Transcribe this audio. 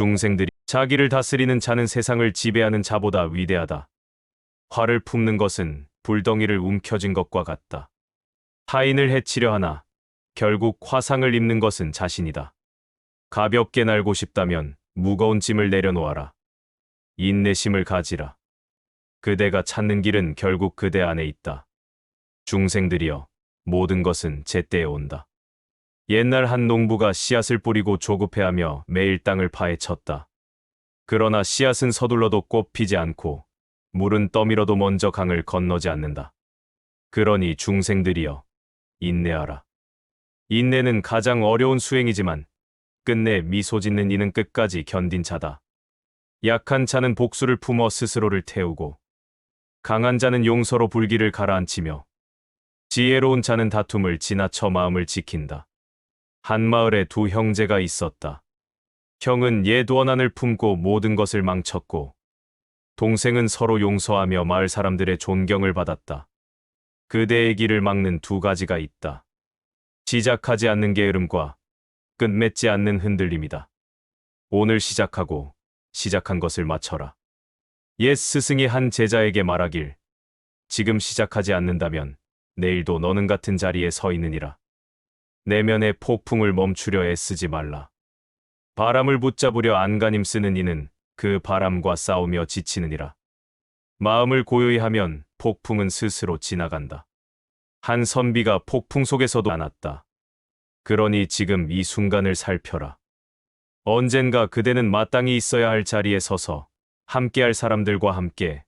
중생들이 자기를 다스리는 자는 세상을 지배하는 자보다 위대하다. 화를 품는 것은 불덩이를 움켜쥔 것과 같다. 타인을 해치려 하나 결국 화상을 입는 것은 자신이다. 가볍게 날고 싶다면 무거운 짐을 내려놓아라. 인내심을 가지라. 그대가 찾는 길은 결국 그대 안에 있다. 중생들이여, 모든 것은 제때에 온다. 옛날 한 농부가 씨앗을 뿌리고 조급해하며 매일 땅을 파헤쳤다. 그러나 씨앗은 서둘러도 꽃 피지 않고 물은 떠밀어도 먼저 강을 건너지 않는다. 그러니 중생들이여, 인내하라. 인내는 가장 어려운 수행이지만 끝내 미소 짓는 이는 끝까지 견딘 자다. 약한 자는 복수를 품어 스스로를 태우고 강한 자는 용서로 불길을 가라앉히며 지혜로운 자는 다툼을 지나쳐 마음을 지킨다. 한 마을에 두 형제가 있었다. 형은 옛 원한을 품고 모든 것을 망쳤고 동생은 서로 용서하며 마을 사람들의 존경을 받았다. 그대의 길을 막는 두 가지가 있다. 시작하지 않는 게으름과 끝맺지 않는 흔들림이다. 오늘 시작하고 시작한 것을 마쳐라. 옛 스승이 한 제자에게 말하길 지금 시작하지 않는다면 내일도 너는 같은 자리에 서 있느니라. 내면의 폭풍을 멈추려 애쓰지 말라. 바람을 붙잡으려 안간힘 쓰는 이는 그 바람과 싸우며 지치느니라. 마음을 고요히 하면 폭풍은 스스로 지나간다. 한 선비가 폭풍 속에서도 않았다. 그러니 지금 이 순간을 살펴라. 언젠가 그대는 마땅히 있어야 할 자리에 서서 함께할 사람들과 함께